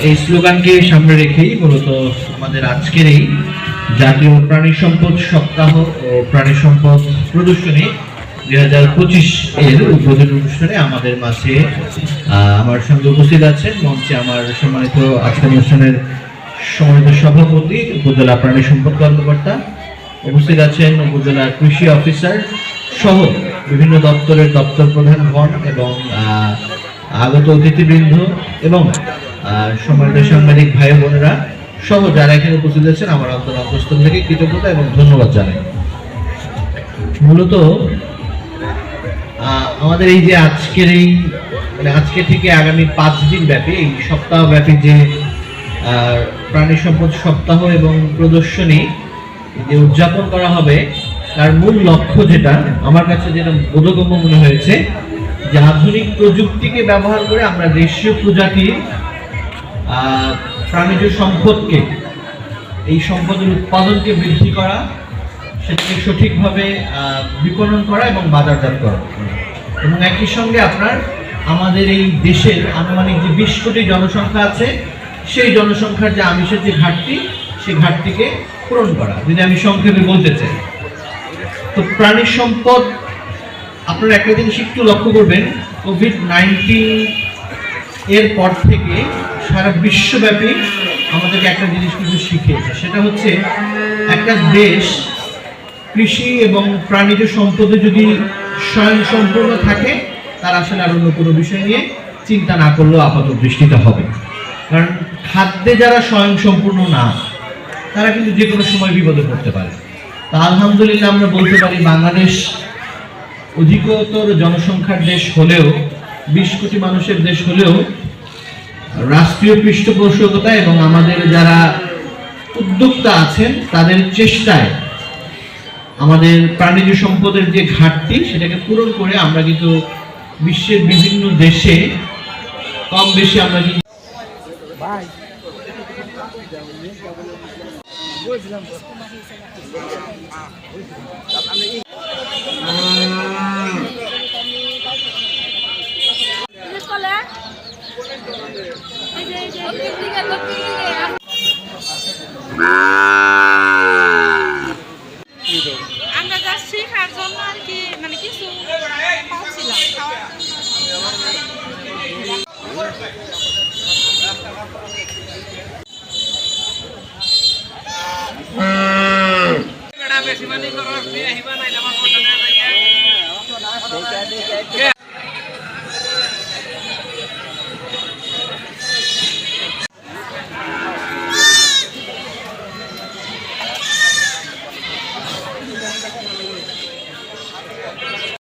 এই স্লোগানকে সামনে রেখেই মূলত আমাদের আজকের এই জাতীয় প্রাণী সম্পদ সপ্তাহ ও প্রাণী সম্পদ প্রদর্শনী দুই হাজার পঁচিশ এর উদ্বোধনী অনুষ্ঠানে আমাদের মাঝে আমার সঙ্গে উপস্থিত আছেন মঞ্চে আমার সম্মানিত আজকের অনুষ্ঠানের সম্মানিত সভাপতি, উপজেলা প্রাণী সম্পদ কর্মকর্তা, উপস্থিত আছেন উপজেলা কৃষি অফিসার সহ বিভিন্ন দপ্তরের দপ্তর প্রধান প্রধানগণ এবং আগত অতিথিবৃন্দ এবং সম্মানিত সাংবাদিক ভাই বোনেরা, সহ যারা এখানে উপস্থিত আছেন, আমার অন্তর অন্তঃস্থল থেকে কৃতজ্ঞতা এবং ধন্যবাদ জানাই। মূলত আমাদের এই যে আজকের এই মানে আজকে থেকে আগামী পাঁচ দিন ব্যাপী, এই সপ্তাহ ব্যাপী যে প্রাণী সম্পদ সপ্তাহ এবং প্রদর্শনী যে উদযাপন করা হবে, তার মূল লক্ষ্য যেটা, আমার কাছে যেটা বোধগম্য মনে হয়েছে, যে আধুনিক প্রযুক্তিকে ব্যবহার করে আমরা দেশীয় প্রজাতির প্রাণীজ সম্পদকে, এই সম্পদের উৎপাদনকে বৃদ্ধি করা, সেটাকে সঠিকভাবে বিপণন করা এবং বাজারজাত করা। এবং একই সঙ্গে আপনার, আমাদের এই দেশের আনুমানিক যে বিশ কোটি জনসংখ্যা আছে, সেই জনসংখ্যার যে আমিষের যে ঘাটতি, সেই ঘাটতিকে পূরণ করা। যদি আমি সংক্ষেপে বলতে চাই, তো প্রাণী সম্পদ, আপনারা একটা জিনিস একটু লক্ষ্য করবেন কোভিড নাইন্টিন এর পর থেকে সারা বিশ্বব্যাপী আমাদেরকে একটা জিনিস কিন্তু শিখিয়েছে। সেটা হচ্ছে একটা দেশ কৃষি এবং প্রাণীজ সম্পদে যদি স্বয়ং সম্পূর্ণ থাকে, তার আসলে আর অন্য কোনো বিষয় নিয়ে চিন্তা না করলেও আপাত দৃষ্টিতে হবে। কারণ খাদ্যে যারা স্বয়ং সম্পূর্ণ না, তারা কিন্তু যে কোনো সময় বিপদে পড়তে পারে। তা আলহামদুলিল্লাহ আমরা বলতে পারি বাংলাদেশ অধিকতর জনসংখ্যার দেশ হলেও, বিশ কোটি মানুষের দেশ হলেও রাষ্ট্রীয় পৃষ্ঠপোষকতা এবং আমাদের যারা উদ্যোক্তা আছেন, তাদের চেষ্টায় আমাদের প্রাণীজ সম্পদের যে ঘাটতি, সেটাকে পূরণ করে আমরা কিন্তু বিশ্বের বিভিন্ন দেশে, কম বেশি আমরা কিন্তু জিজ্ঞেস বেশি মানি করস দিয়ে আহিবা নাই আমার কথা না নাই কে